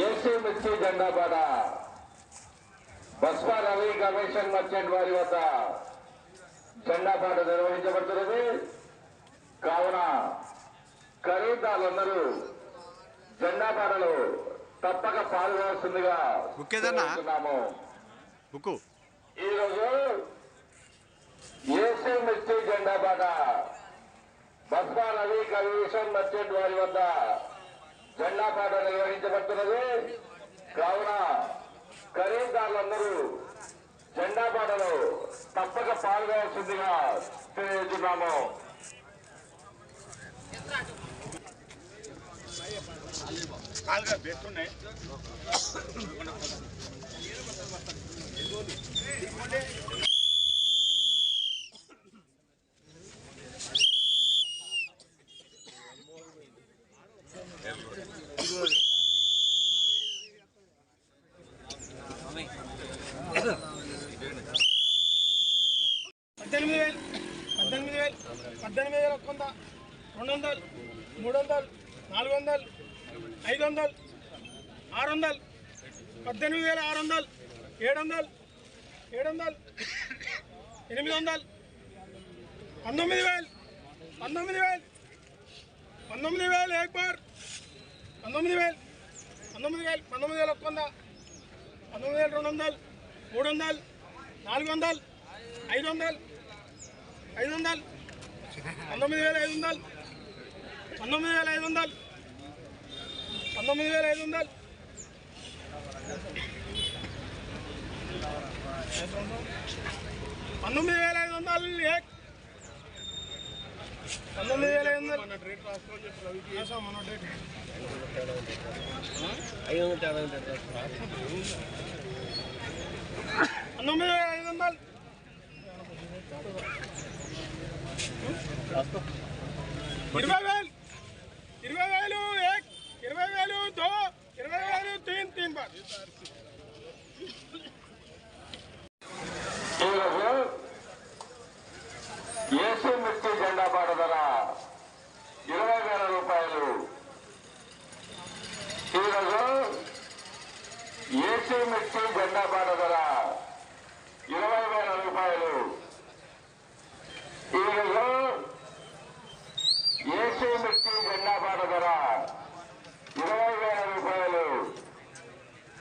AC మిర్చి జెండా పాట బస్వా రవి కమిషన్ మర్చెంట్ వారి వద్ద జెండా పాట నిర్వహించబడుతున్నది కావున ఖరీదారులందరూ జెండా పాటలు తప్పక? కోరుతున్నాము. బుక్కు ఈరోజు ఏసీ మిర్చి జెండా పాట బస్మా రవి కమిషన్ మర్చెంట్ వారి వద్ద జెండాపాట నిర్వహించబడుతున్నది. కావున ఖరీదారులందరూ జెండాపాటలో తప్పక పాల్గొవలసిందిగా తెలియజేస్తున్నాము. కాలుగా పెట్టున్నాయి పద్దెనిమిది వేలు పద్దెనిమిది వేలు పద్దెనిమిది వేల ఒక్క వంద రెండు వందలు మూడు వందలు నాలుగు వందలు ఐదు వందలు ఆరు వందలు పద్దెనిమిది వేల ఆరు వందలు ఏడు వందలు ఏడు వందలు ఎనిమిది వందలు పంతొమ్మిది వేలు పంతొమ్మిది వేలు పంతొమ్మిది వేలు ఏక్బార్ పంతొమ్మిది వేలు పంతొమ్మిది వేలు పంతొమ్మిది వేల ఒక్క వంద పంతొమ్మిది వేల రెండు వందలు మూడు వందలు నాలుగు వందలు ఐదు వందలు వందలు పంతొమ్మిది వేల ఐదు వందలు. పంతొమ్మిది వేల ఐదు వందలు. పంతొమ్మిది వేల ఐదు వందలు. పంతొమ్మిది వేల ఐదు వందలు. పంతొమ్మిది వేల ఐదు వందలు. పంతొమ్మిది వేల ఐదు వందలు. ఇరవై వేలు. ఇరవై వేలు ఏక్. ఇరవై వేలు దో. ఇరవై వేలు తీన్ తీన్ బార్. ఏసీ మిర్చి జెండా పాట ఇరవై వేల రూపాయలు ఈరోజు ఏసీ మిర్చి జెండా పాట